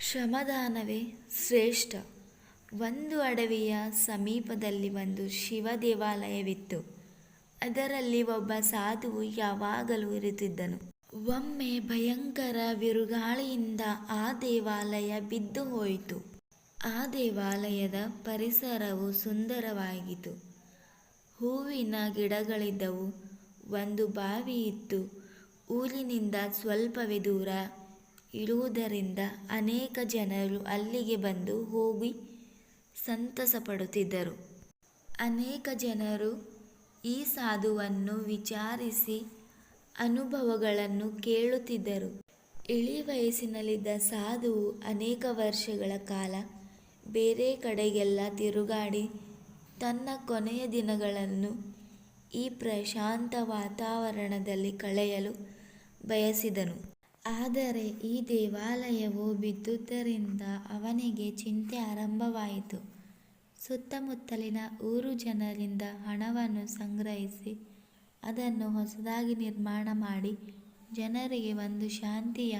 ಶ್ರಮದಾನವೇ ಶ್ರೇಷ್ಠ. ಒಂದು ಅಡವಿಯ ಸಮೀಪದಲ್ಲಿ ಒಂದು ಶಿವ ದೇವಾಲಯವಿತ್ತು. ಅದರಲ್ಲಿ ಒಬ್ಬ ಸಾಧುವು ಯಾವಾಗಲೂ ಇರುತ್ತಿದ್ದನು. ಒಮ್ಮೆ ಭಯಂಕರ ಬಿರುಗಾಳಿಯಿಂದ ಆ ದೇವಾಲಯ ಬಿದ್ದು ಹೋಯಿತು. ಆ ದೇವಾಲಯದ ಪರಿಸರವು ಸುಂದರವಾಗಿತ್ತು. ಹೂವಿನ ಗಿಡಗಳಿದ್ದವು. ಒಂದು ಬಾವಿ ಇತ್ತು. ಊರಿನಿಂದ ಸ್ವಲ್ಪವೇ ದೂರ ಇರುವುದರಿಂದ ಅನೇಕ ಜನರು ಅಲ್ಲಿಗೆ ಬಂದು ಹೋಗಿ ಸಂತಸ ಪಡುತ್ತಿದ್ದರು ಅನೇಕ ಜನರು ಈ ಸಾಧುವನ್ನು ವಿಚಾರಿಸಿ ಅನುಭವಗಳನ್ನು ಕೇಳುತ್ತಿದ್ದರು. ಇಳಿ ವಯಸ್ಸಿನಲ್ಲಿದ್ದ ಸಾಧುವು ಅನೇಕ ವರ್ಷಗಳ ಕಾಲ ಬೇರೆ ಕಡೆಗೆಲ್ಲ ತಿರುಗಾಡಿ ತನ್ನ ಕೊನೆಯ ದಿನಗಳನ್ನು ಈ ಪ್ರಶಾಂತ ವಾತಾವರಣದಲ್ಲಿ ಕಳೆಯಲು ಬಯಸಿದನು. ಆದರೆ ಈ ದೇವಾಲಯವು ಬಿದ್ದುದರಿಂದ ಅವನಿಗೆ ಚಿಂತೆ ಆರಂಭವಾಯಿತು. ಸುತ್ತಮುತ್ತಲಿನ ಊರು ಜನರಿಂದ ಹಣವನ್ನು ಸಂಗ್ರಹಿಸಿ ಅದನ್ನು ಹೊಸದಾಗಿ ನಿರ್ಮಾಣ ಮಾಡಿ ಜನರಿಗೆ ಒಂದು ಶಾಂತಿಯ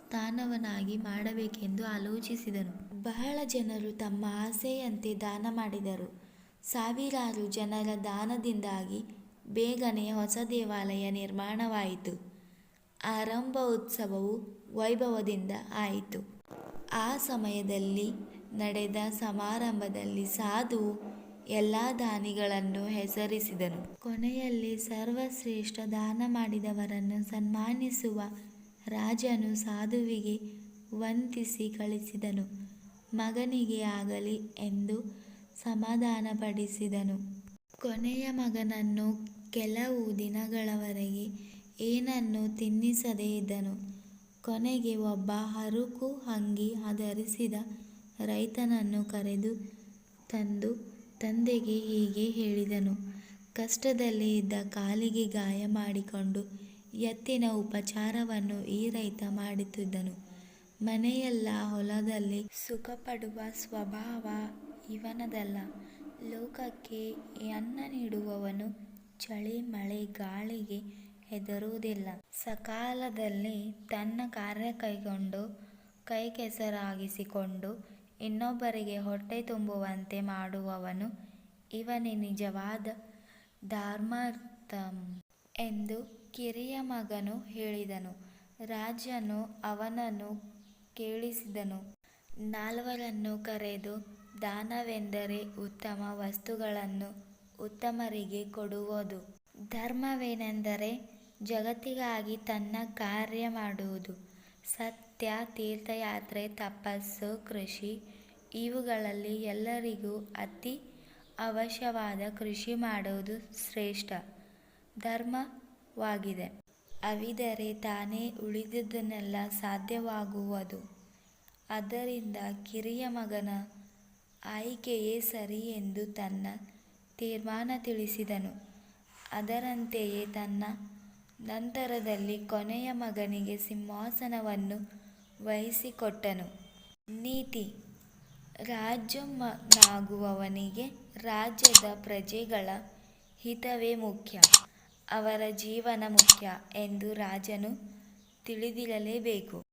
ಸ್ಥಾನವನ್ನಾಗಿ ಮಾಡಬೇಕೆಂದು ಆಲೋಚಿಸಿದನು. ಬಹಳ ಜನರು ತಮ್ಮ ಆಸೆಯಂತೆ ದಾನ ಮಾಡಿದರು. ಸಾವಿರಾರು ಜನರ ದಾನದಿಂದಾಗಿ ಬೇಗನೆ ಹೊಸ ದೇವಾಲಯ ನಿರ್ಮಾಣವಾಯಿತು. ಆರಂಭ ಉತ್ಸವವು ವೈಭವದಿಂದ ಆಯಿತು. ಆ ಸಮಯದಲ್ಲಿ ನಡೆದ ಸಮಾರಂಭದಲ್ಲಿ ಸಾಧು ಎಲ್ಲ ದಾನಿಗಳನ್ನು ಹೆಸರಿಸಿದನು. ಕೊನೆಯಲ್ಲಿ ಸರ್ವಶ್ರೇಷ್ಠ ದಾನ ಮಾಡಿದವರನ್ನು ಸನ್ಮಾನಿಸುವ ರಾಜನು ಸಾಧುವಿಗೆ ವಂತಿಸಿ ಕಳಿಸಿದನು. ಮಗನಿಗೆ ಆಗಲಿ ಎಂದು ಸಮಾಧಾನಪಡಿಸಿದನು. ಕೊನೆಯ ಮಗನನ್ನು ಕೆಲವು ದಿನಗಳವರೆಗೆ ಏನನ್ನೂ ತಿನ್ನಿಸದೇ ಇದ್ದನು. ಕೊನೆಗೆ ಒಬ್ಬ ಹರುಕು ಹಂಗಿ ಧರಿಸಿದ ರೈತನನ್ನು ಕರೆದು ತಂದು ತಂದೆಗೆ ಹೀಗೆ ಹೇಳಿದನು. ಕಷ್ಟದಲ್ಲಿ ಇದ್ದ ಕಾಲಿಗೆ ಗಾಯ ಮಾಡಿಕೊಂಡು ಎತ್ತಿನ ಉಪಚಾರವನ್ನು ಈ ರೈತ ಮಾಡುತ್ತಿದ್ದನು. ಮನೆಯೆಲ್ಲ ಹೊಲದಲ್ಲಿ ಸುಖಪಡುವ ಸ್ವಭಾವ ಇವನದಲ್ಲ. ಲೋಕಕ್ಕೆ ಅನ್ನ ನೀಡುವವನು ಚಳಿ, ಮಳೆ, ಗಾಳಿಗೆ ಹೆದರುವುದಿಲ್ಲ. ಸಕಾಲದಲ್ಲಿ ತನ್ನ ಕಾರ್ಯ ಕೈಗೊಂಡು ಕೈ ಕೆಸರಾಗಿಸಿಕೊಂಡು ಇನ್ನೊಬ್ಬರಿಗೆ ಹೊಟ್ಟೆ ತುಂಬುವಂತೆ ಮಾಡುವವನು ಇವನೇ ನಿಜವಾದ ಧರ್ಮಾರ್ಥಂ ಎಂದು ಕಿರಿಯ ಮಗನು ಹೇಳಿದನು. ರಾಜನು ಅವನನ್ನು ಕೇಳಿಸಿದನು. ನಾಲ್ವರನ್ನು ಕರೆದು ದಾನವೆಂದರೆ ಉತ್ತಮ ವಸ್ತುಗಳನ್ನು ಉತ್ತಮರಿಗೆ ಕೊಡುವುದು. ಧರ್ಮವೇನೆಂದರೆ ಜಗತ್ತಿಗಾಗಿ ತನ್ನ ಕಾರ್ಯ ಮಾಡುವುದು ಸತ್ಯ, ತೀರ್ಥಯಾತ್ರೆ, ತಪಸ್ಸು, ಕೃಷಿ ಇವುಗಳಲ್ಲಿ ಎಲ್ಲರಿಗೂ ಅತಿ ಅವಶ್ಯವಾದ ಕೃಷಿ ಮಾಡುವುದು ಶ್ರೇಷ್ಠ ಧರ್ಮವಾಗಿದೆ. ಅವಿದರೆ ತಾನೇ ಉಳಿದುದನ್ನೆಲ್ಲ ಸಾಧ್ಯವಾಗುವುದು. ಆದ್ದರಿಂದ ಕಿರಿಯ ಮಗನ ಆಯ್ಕೆಯೇ ಸರಿ ಎಂದು ತನ್ನ ತೀರ್ಮಾನ ತಿಳಿಸಿದನು. ಅದರಂತೆಯೇ ತನ್ನ ನಂತರದಲ್ಲಿ ಕೊನೆಯ ಮಗನಿಗೆ ಸಿಂಹಾಸನವನ್ನು ವಹಿಸಿಕೊಟ್ಟನು. ನೀತಿ. ರಾಜನಾಗುವವನಿಗೆ ರಾಜ್ಯದ ಪ್ರಜೆಗಳ ಹಿತವೇ ಮುಖ್ಯ, ಅವರ ಜೀವನ ಮುಖ್ಯ ಎಂದು ರಾಜನು ತಿಳಿದಿರಲೇಬೇಕು.